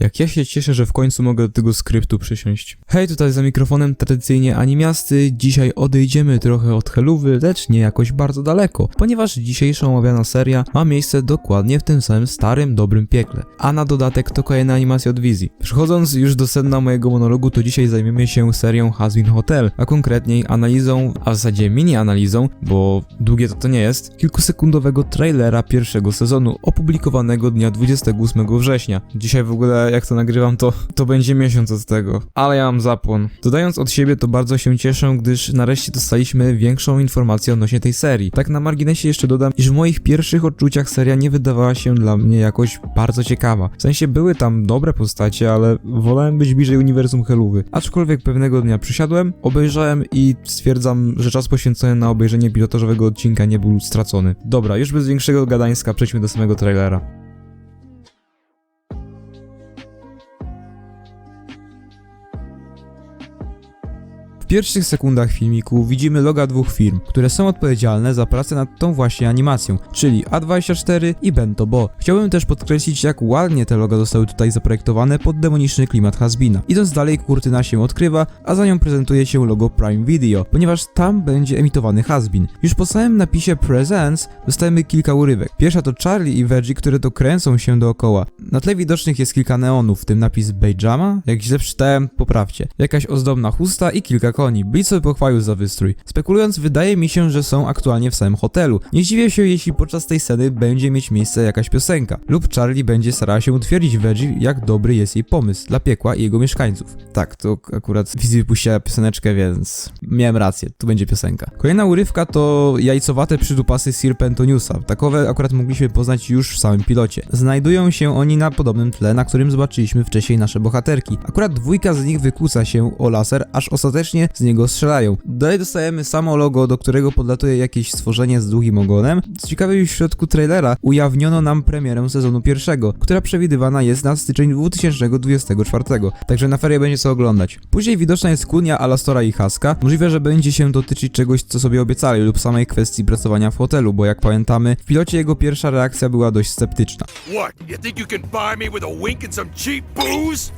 Jak ja się cieszę, że w końcu mogę do tego skryptu przysiąść. Hej, tutaj za mikrofonem tradycyjnie animiasty. Dzisiaj odejdziemy trochę od Heluwy, lecz nie jakoś bardzo daleko, ponieważ dzisiejsza omawiana seria ma miejsce dokładnie w tym samym starym, dobrym piekle. A na dodatek to kolejna animacja od wizji. Przechodząc już do sedna mojego monologu, to dzisiaj zajmiemy się serią Hazbin Hotel, a konkretniej analizą, a w zasadzie mini analizą, bo długie to to nie jest, kilkusekundowego trailera pierwszego sezonu opublikowanego dnia 28 września. Dzisiaj w ogóle jak to nagrywam to, to będzie miesiąc od tego, ale ja mam zapłon. Dodając od siebie to bardzo się cieszę, gdyż nareszcie dostaliśmy większą informację odnośnie tej serii. Tak na marginesie jeszcze dodam, iż w moich pierwszych odczuciach seria nie wydawała się dla mnie jakoś bardzo ciekawa. W sensie były tam dobre postacie, ale wolałem być bliżej uniwersum Heluwy. Aczkolwiek pewnego dnia przysiadłem, obejrzałem i stwierdzam, że czas poświęcony na obejrzenie pilotażowego odcinka nie był stracony. Dobra, już bez większego gadańska przejdźmy do samego trailera. Pierwszych sekundach filmiku widzimy loga dwóch firm, które są odpowiedzialne za pracę nad tą właśnie animacją, czyli A24 i Bento Bo. Chciałbym też podkreślić, jak ładnie te loga zostały tutaj zaprojektowane pod demoniczny klimat Hasbina. Idąc dalej, kurtyna się odkrywa, a za nią prezentuje się logo Prime Video, ponieważ tam będzie emitowany Hasbin. Już po samym napisie Presents dostajemy kilka urywek. Pierwsza to Charlie i Veggie, które to kręcą się dookoła. Na tle widocznych jest kilka neonów, w tym napis Bejama, jak źle przeczytałem, poprawcie. Jakaś ozdobna chusta i kilka koni. Blitz pochwalił za wystrój. Spekulując, wydaje mi się, że są aktualnie w samym hotelu. Nie zdziwię się, jeśli podczas tej sceny będzie mieć miejsce jakaś piosenka. Lub Charlie będzie starała się utwierdzić Veggie, jak dobry jest jej pomysł dla piekła i jego mieszkańców. Tak, to akurat wizji wypuściła pioseneczkę, więc miałem rację, tu będzie piosenka. Kolejna urywka to jajcowate przydupasy Sir Pentoniusa. Takowe akurat mogliśmy poznać już w samym pilocie. Znajdują się oni na podobnym tle, na którym zobaczyliśmy wcześniej nasze bohaterki. Akurat dwójka z nich wykłóca się o laser, aż ostatecznie z niego strzelają. Dalej dostajemy samo logo, do którego podlatuje jakieś stworzenie z długim ogonem. Co ciekawe, już w środku trailera ujawniono nam premierę sezonu pierwszego, która przewidywana jest na styczeń 2024, także na ferie będzie co oglądać. Później widoczna jest kunia Alastora i Haska. Możliwe, że będzie się dotyczyć czegoś, co sobie obiecali lub samej kwestii pracowania w hotelu, bo jak pamiętamy, w pilocie jego pierwsza reakcja była dość sceptyczna. What? You think you can buy me with a wink and some cheap booze?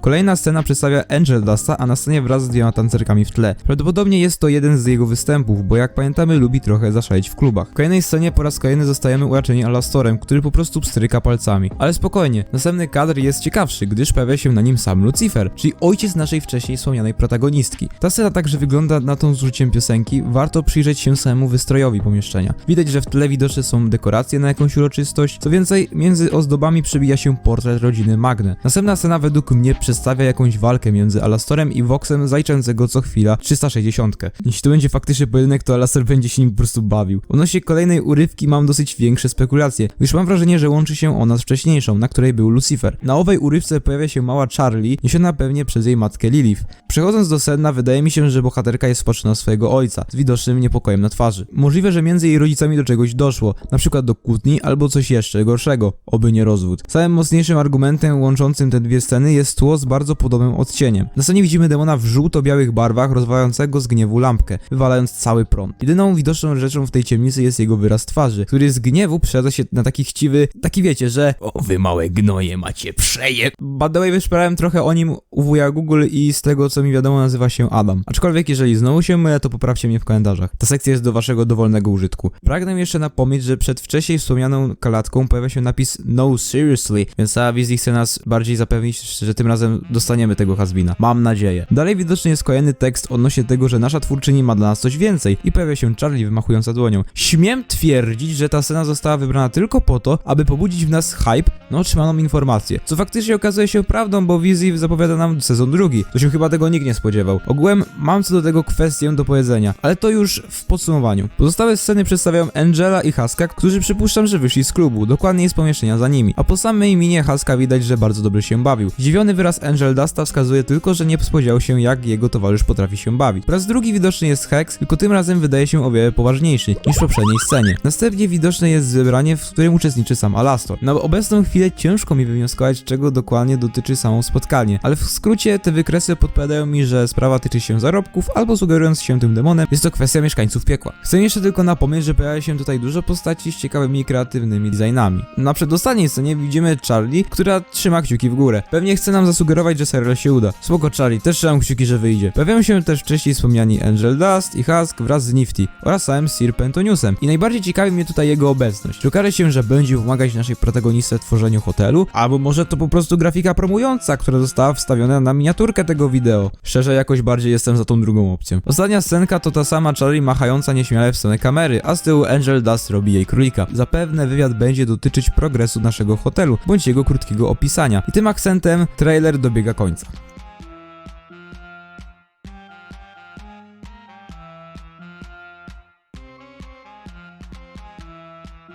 Kolejna scena przedstawia Angel Dusta, a na scenie wraz z dwiema tancerkami w tle. Prawdopodobnie jest to jeden z jego występów, bo jak pamiętamy lubi trochę zaszaleć w klubach. W kolejnej scenie po raz kolejny zostajemy uraczeni Alastorem, który po prostu pstryka palcami. Ale spokojnie, następny kadr jest ciekawszy, gdyż pojawia się na nim sam Lucifer, czyli ojciec naszej wcześniej wspomnianej protagonistki. Ta scena także wygląda na tą z użyciem piosenki, warto przyjrzeć się samemu wystrojowi pomieszczenia. Widać, że w tle widoczne są dekoracje na jakąś uroczystość, co więcej, między ozdobami przebija się portret rodziny Magne. Następna scena według mnie przedstawia jakąś walkę między Alastorem i Voxem zajczącego co chwila 360. Jeśli to będzie faktycznie pojedynek, to Alastor będzie się nim po prostu bawił. Odnośnie kolejnej urywki mam dosyć większe spekulacje, gdyż mam wrażenie, że łączy się ona z wcześniejszą, na której był Lucifer. Na owej urywce pojawia się mała Charlie, niesiona pewnie przez jej matkę Lilith. Przechodząc do sedna, wydaje mi się, że bohaterka jest spatrzona swojego ojca, z widocznym niepokojem na twarzy. Możliwe, że między jej rodzicami do czegoś doszło, na przykład do kłótni albo coś jeszcze gorszego, oby nie rozwód. Całym mocniejszym argumentem łączącym te dwie sceny jest tło z bardzo podobnym odcieniem. Na scenie widzimy demona w żółto-białych barwach rozwalającego z gniewu lampkę, wywalając cały prąd. Jedyną widoczną rzeczą w tej ciemnicy jest jego wyraz twarzy, który z gniewu przejada się na taki chciwy, taki wiecie, że o wy małe gnoje macie przeje. Way, wyszperałem trochę o nim u wuja Google i z tego co mi wiadomo nazywa się Adam. Aczkolwiek jeżeli znowu się mylę, to poprawcie mnie w komentarzach. Ta sekcja jest do waszego dowolnego użytku. Pragnę jeszcze napomnieć, że przed wcześniej wspomnianą kalatką pojawia się napis No Seriously, więc ta wizja chce nas bardziej zapewnić, że tym razem dostaniemy tego Hazbina. Mam nadzieję. Dalej widoczny jest kolejny tekst odnośnie tego, że nasza twórczyni ma dla nas coś więcej i pojawia się Charlie wymachująca dłonią. Śmiem twierdzić, że ta scena została wybrana tylko po to, aby pobudzić w nas hype na otrzymaną informację. Co faktycznie okazuje się prawdą, bo Wizji zapowiada nam sezon drugi. To się chyba tego nikt nie spodziewał. Ogółem mam co do tego kwestię do powiedzenia, ale to już w podsumowaniu. Pozostałe sceny przedstawiają Angela i Haska, którzy przypuszczam, że wyszli z klubu, dokładniej z pomieszczenia za nimi. A po samej minie Haska widać, że bardzo dobrze się bawił. Zdziwiony wyraz Angel Dusta wskazuje tylko, że nie spodziewał się, jak jego towarzysz potrafi się bawić. Po raz drugi widoczny jest Hex, tylko tym razem wydaje się o wiele poważniejszy niż w poprzedniej scenie. Następnie widoczne jest zebranie, w którym uczestniczy sam Alastor. Na obecną chwilę ciężko mi wywnioskować, czego dokładnie dotyczy samo spotkanie, ale w skrócie te wykresy podpowiadają mi, że sprawa tyczy się zarobków, albo sugerując się tym demonem, jest to kwestia mieszkańców piekła. Chcę jeszcze tylko napomnieć, że pojawia się tutaj dużo postaci z ciekawymi i kreatywnymi designami. Na przedostatniej scenie widzimy Charlie, która trzyma kciuki w górę. Pewnie chce nam zasugerować, że serial się uda. Spoko Charlie, też trzymam kciuki, że wyjdzie. Pojawiają się też wcześniej wspomniani Angel Dust i Husk wraz z Nifty oraz samym Sir Pentoniusem. I najbardziej ciekawi mnie tutaj jego obecność. Okaże się, że będzie pomagać naszej protagonistce w tworzeniu hotelu, albo może to po prostu grafika promująca, która została wstawiona na miniaturkę tego wideo. Szczerze jakoś bardziej jestem za tą drugą opcją. Ostatnia scenka to ta sama Charlie machająca nieśmiale w stronę kamery, a z tyłu Angel Dust robi jej królika. Zapewne wywiad będzie dotyczyć progresu naszego hotelu, bądź jego krótkiego opisania. I tym akcentem trailer dobiega końca.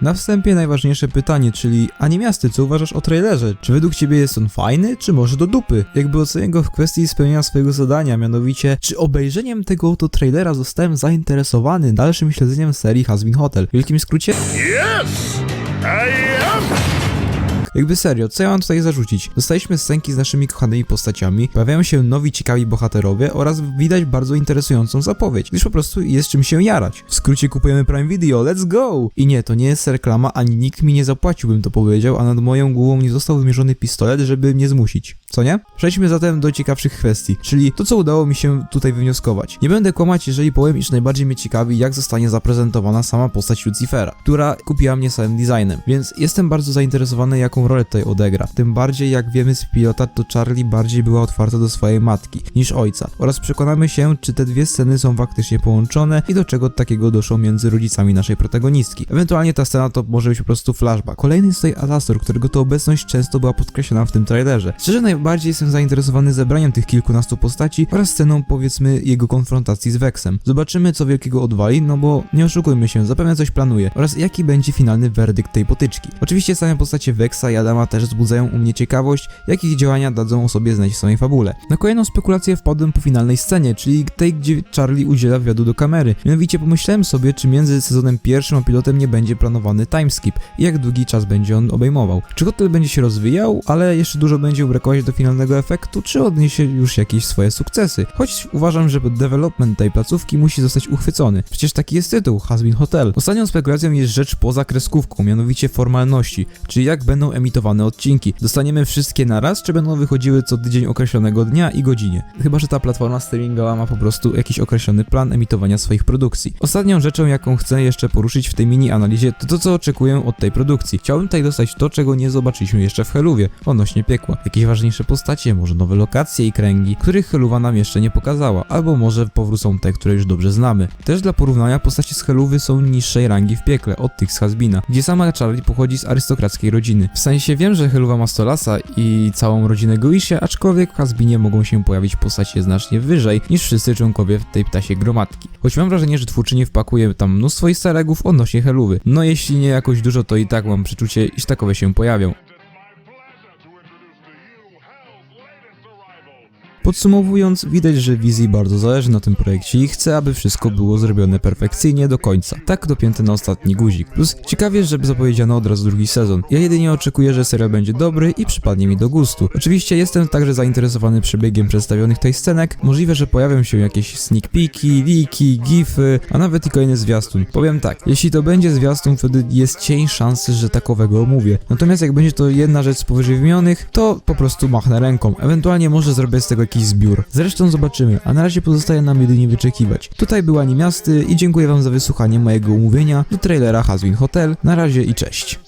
Na wstępie najważniejsze pytanie, czyli Animiasty, co uważasz o trailerze? Czy według ciebie jest on fajny, czy może do dupy? Jakby ocenię go w kwestii spełnienia swojego zadania, mianowicie, czy obejrzeniem tego oto trailera zostałem zainteresowany dalszym śledzeniem serii Hazbin Hotel? W wielkim skrócie, Yes, I. jakby serio, co ja mam tutaj zarzucić? Dostaliśmy scenki z naszymi kochanymi postaciami, pojawiają się nowi ciekawi bohaterowie oraz widać bardzo interesującą zapowiedź, gdyż po prostu jest czym się jarać. W skrócie kupujemy Prime Video, let's go! I nie, to nie jest reklama, ani nikt mi nie zapłacił, bym to powiedział, a nad moją głową nie został wymierzony pistolet, żeby mnie zmusić. Co nie? Przejdźmy zatem do ciekawszych kwestii, czyli to, co udało mi się tutaj wywnioskować. Nie będę kłamać, jeżeli powiem, iż najbardziej mnie ciekawi, jak zostanie zaprezentowana sama postać Lucifera, która kupiła mnie samym designem, więc jestem bardzo zainteresowany, jaką rolę tutaj odegra. Tym bardziej, jak wiemy z pilota, to Charlie bardziej była otwarta do swojej matki niż ojca. Oraz przekonamy się, czy te dwie sceny są faktycznie połączone i do czego takiego doszło między rodzicami naszej protagonistki. Ewentualnie ta scena to może być po prostu flashback. Kolejny jest tutaj Alastor, którego to obecność często była podkreślona w tym trailerze. Szczerze najbardziej jestem zainteresowany zebraniem tych kilkunastu postaci oraz sceną powiedzmy jego konfrontacji z Vexem. Zobaczymy co wielkiego odwali, no bo nie oszukujmy się, zapewne coś planuje oraz jaki będzie finalny werdykt tej potyczki. Oczywiście same postacie Vexa i Adama też wzbudzają u mnie ciekawość, jakich działania dadzą o sobie znać w samej fabule. Na kolejną spekulację wpadłem po finalnej scenie, czyli tej, gdzie Charlie udziela wywiadu do kamery. Mianowicie pomyślałem sobie, czy między sezonem pierwszym a pilotem nie będzie planowany timeskip i jak długi czas będzie on obejmował. Czy hotel będzie się rozwijał, ale jeszcze dużo będzie brakować do finalnego efektu, czy odniesie już jakieś swoje sukcesy. Choć uważam, że development tej placówki musi zostać uchwycony. Przecież taki jest tytuł, Hasbin Hotel. Ostatnią spekulacją jest rzecz poza kreskówką, mianowicie formalności, czyli jak będą emitowane odcinki. Dostaniemy wszystkie naraz, czy będą wychodziły co tydzień określonego dnia i godzinie. Chyba, że ta platforma streamingowa ma po prostu jakiś określony plan emitowania swoich produkcji. Ostatnią rzeczą, jaką chcę jeszcze poruszyć w tej mini analizie, to to, co oczekuję od tej produkcji. Chciałbym tutaj dostać to, czego nie zobaczyliśmy jeszcze w Heluwie, odnośnie piekła. Jakieś ważniejsze postacie, może nowe lokacje i kręgi, których Heluwa nam jeszcze nie pokazała, albo może powrócą te, które już dobrze znamy. Też dla porównania, postacie z Heluwy są niższej rangi w piekle, od tych z Hasbina, gdzie sama Charlie pochodzi z arystokrackiej rodziny. W sensie wiem, że Heluwa ma Stolasa i całą rodzinę Goisie, aczkolwiek w Hasbinie mogą się pojawić postacie znacznie wyżej niż wszyscy członkowie tej ptasiej gromadki. Choć mam wrażenie, że twórczyni wpakuje tam mnóstwo easter eggów odnośnie Heluwy. No jeśli nie jakoś dużo, to i tak mam przeczucie, iż takowe się pojawią. Podsumowując, widać, że wizji bardzo zależy na tym projekcie i chce, aby wszystko było zrobione perfekcyjnie do końca. Tak dopięte na ostatni guzik. Plus ciekawie, żeby zapowiedziano od razu drugi sezon. Ja jedynie oczekuję, że serial będzie dobry i przypadnie mi do gustu. Oczywiście jestem także zainteresowany przebiegiem przedstawionych tej scenek. Możliwe, że pojawią się jakieś sneak peeki, leaki, gify, a nawet i kolejny zwiastun. Powiem tak, jeśli to będzie zwiastun, wtedy jest cień szansy, że takowego omówię. Natomiast jak będzie to jedna rzecz z powyżej wymienionych, to po prostu machnę ręką. Ewentualnie może zrobię z tego jakiś zbiór. Zresztą zobaczymy, a na razie pozostaje nam jedynie wyczekiwać. Tutaj była Niemiasty i dziękuję wam za wysłuchanie mojego umówienia do trailera Hazwin Hotel. Na razie i cześć.